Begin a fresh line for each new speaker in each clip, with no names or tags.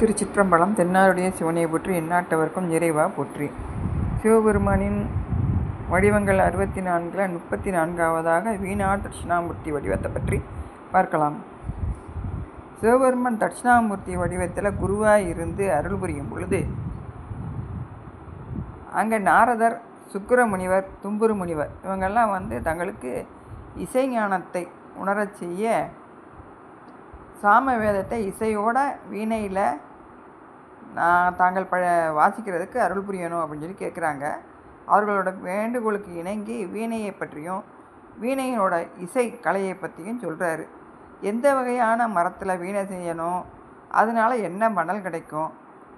திருச்சிற்றம்பலம் தென்னாருடைய சிவனை போற்றி எந்நாட்டவர்க்கும் இறைவா போற்றி. சிவபெருமானின் வடிவங்கள் அறுபத்தி நான்கில் முப்பத்தி நான்காவதாக வீணா தட்சிணாமூர்த்தி வடிவத்தை பற்றி பார்க்கலாம். சிவபெருமான் தட்சிணாமூர்த்தி வடிவத்தில் குருவாய் இருந்து அருள் புரியும் பொழுது அங்கே நாரதர் சுக்கர முனிவர் தும்புரு முனிவர் இவங்கெல்லாம் வந்து தங்களுக்கு இசைஞானத்தை உணரச் செய்ய சாம வேதத்தை இசையோட வீணையில் நான் தாங்கள் ப வாசிக்கிறதுக்கு அருள் புரியணும் அப்படின்னு சொல்லி கேட்குறாங்க. அவர்களோட வேண்டுகோளுக்கு இணங்கி வீணையை பற்றியும் வீணையினோட இசை கலையை பற்றியும் சொல்கிறாரு எந்த வகையான மரத்தில் வீணை செய்யணும்? அதனால் என்ன மணல் கிடைக்கும்?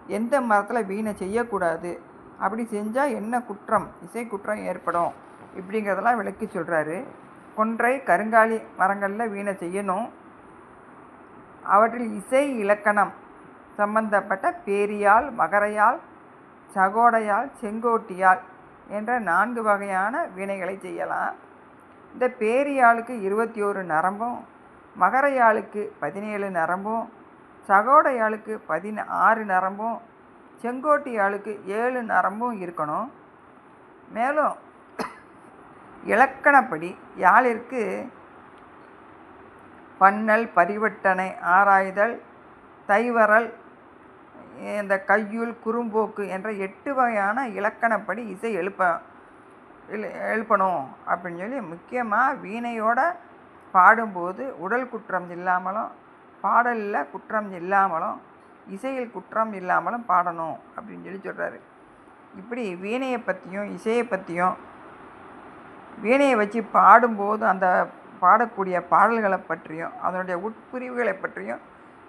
எந்த மரத்தில் வீணை செய்யக்கூடாது? அப்படி செஞ்சால் என்ன குற்றம்? இசை குற்றம் ஏற்படும்? இப்படிங்கிறதெல்லாம் விளக்கி சொல்கிறாரு கொன்றை கருங்காலி மரங்களில் வீணை செய்யணும். அவற்றில் இசை இலக்கணம் சம்பந்தப்பட்ட பேரியால் மகரையால் சகோடையால் செங்கோட்டியால் என்ற நான்கு வகையான வீணைகளை செய்யலாம். இந்த பேரியாளுக்கு இருபத்தி ஒரு நரம்பும் மகரையாளுக்கு பதினேழு நரம்பும் சகோடையாளுக்கு பதினாறு நரம்பும் செங்கோட்டியாளுக்கு ஏழு நரம்பும் இருக்கணும். மேலும் இலக்கணப்படி யாழிற்கு பன்னல் பரிவட்டனை ஆராய்தல் தைவரல் இந்த கையுள் குறும்போக்கு என்ற எட்டு வகையான இலக்கணப்படி இசை எழுப்ப எழுப்பணும் அப்படின்னு சொல்லி முக்கியமாக வீணையோட பாடும்போது உடல் குற்றம் இல்லாமலும் பாடலில் குற்றம் இல்லாமலும் இசையில் குற்றம் இல்லாமலும் பாடணும் அப்படின்னு சொல்லி சொல்கிறாரு இப்படி வீணையை பற்றியும் இசையை பற்றியும் வீணையை வச்சு பாடும்போது அந்த பாடக்கூடிய பாடல்களை பற்றியும் அதனுடைய உட்பிரிவுகளை பற்றியும்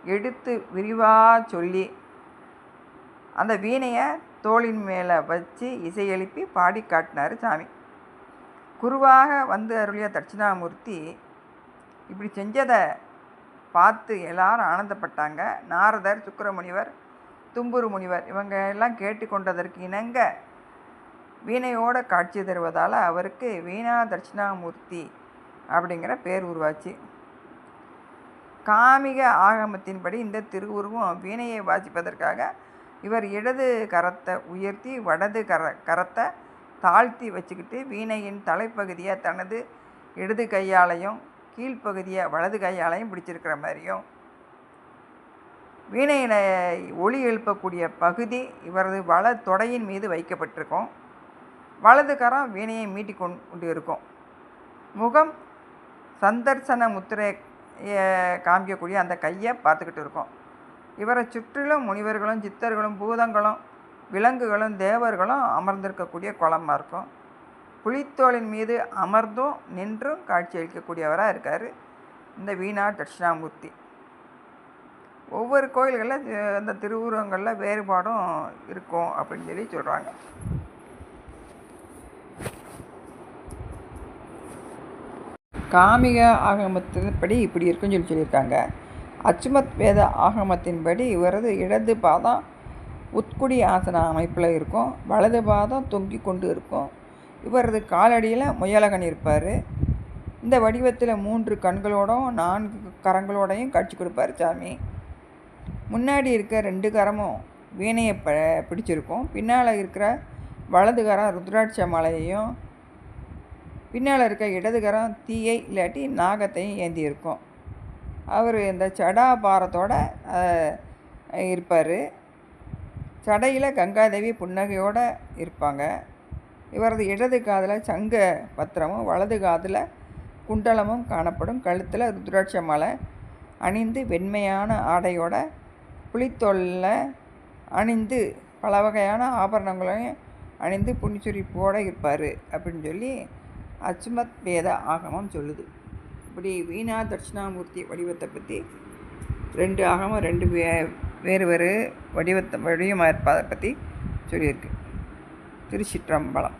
எடுத்து விரிவாக சொல்லி அந்த வீணையை தோளின் மேலே வச்சு இசையெழுப்பி பாடி காட்டினார் சாமி. குருவாக வந்து அருளிய தட்சிணாமூர்த்தி இப்படி செஞ்சதை பார்த்து எல்லாரும் ஆனந்தப்பட்டாங்க. நாரதர் சுக்கரமுனிவர் தும்புரு முனிவர் இவங்க எல்லாம் கேட்டுக்கொண்டதற்கு இணங்க வீணையோட காட்சி தருவதால் அவருக்கு வீணா தட்சிணாமூர்த்தி அப்படிங்கிற பேர் உருவாச்சு. காமிக ஆகமத்தின்படி இந்த திருவுருவம் வீணையை வாசிப்பதற்காக இவர் இடது கரத்தை உயர்த்தி வடது கர கரத்தை தாழ்த்தி வச்சுக்கிட்டு வீணையின் தலைப்பகுதியை தனது இடது கையாலையும் கீழ்ப்பகுதியை வலது கையாலையும் பிடிச்சிருக்கிற மாதிரியும். வீணையினை ஒளி எழுப்பக்கூடிய பகுதி இவரது வல தொடையின் மீது வைக்கப்பட்டிருக்கும். வலது கரம் வீணையை மீட்டி கொண்டு இருக்கும். முகம் சந்தர்சன முத்திரை காமிக்கக்கூடிய அந்த கையை பார்த்துக்கிட்டு இருக்கோம். இவரை சுற்றிலும் முனிவர்களும் சித்தர்களும் பூதங்களும் விலங்குகளும் தேவர்களும் அமர்ந்திருக்கக்கூடிய குளமாக இருக்கும். புலித்தோளின் மீது அமர்ந்தும் நின்றும் காட்சி அளிக்கக்கூடியவராக இருக்கார் இந்த வீணா தட்சிணாமூர்த்தி. ஒவ்வொரு கோயில்களில் அந்த திருவுருவங்களில் வேறுபாடும் இருக்கும் அப்படின்னு சொல்லி சொல்கிறாங்க காமிக ஆகமத்தின்படி இப்படி இருக்குன்னு சொல்லி சொல்லியிருக்காங்க. அச்சுமத் வேத ஆகமத்தின்படி இவரது இடது பாதம் உட்குடி ஆசன அமைப்பில் இருக்கும் வலது பாதம் தொங்கி கொண்டு இருக்கும். இவரது காலடியில் முயலகன் இருப்பார். இந்த வடிவத்தில் மூன்று கண்களோடும் நான்கு கரங்களோடையும் காட்சி கொடுப்பார் சாமி. முன்னாடி இருக்க ரெண்டு கரமும் வீணையை ப பிடிச்சிருக்கும். பின்னால் இருக்கிற வலது கரம் ருத்ராட்ச மலையையும் பின்னால் இருக்க இடதுகரம் தீயை இல்லாட்டி நாகத்தையும் ஏந்தியிருக்கும். அவர் இந்த சடாபாரத்தோடு இருப்பார். சடையில் கங்காதேவி புன்னகையோடு இருப்பாங்க. இவரது இடது காதில் சங்க பத்திரமும் வலது காதில் குண்டலமும் காணப்படும். கழுத்தில் ருத்ராட்ச மலை அணிந்து வெண்மையான ஆடையோட புளித்தொல்ல அணிந்து பல வகையான ஆபரணங்களையும் அணிந்து புனிச்சுரிப்போடு இருப்பார் அப்படின்னு சொல்லி அச்சுமத் வேத ஆகமம் சொல்லுது. இப்படி வீணா தட்சிணாமூர்த்தி வடிவத்தை பற்றி ரெண்டு அகமும் ரெண்டு வே வேறு வேறு வடிவத்தை வடிவமாக இருப்பதை பற்றி சொல்லியிருக்கு. திருச்சிற்றம்பலம்.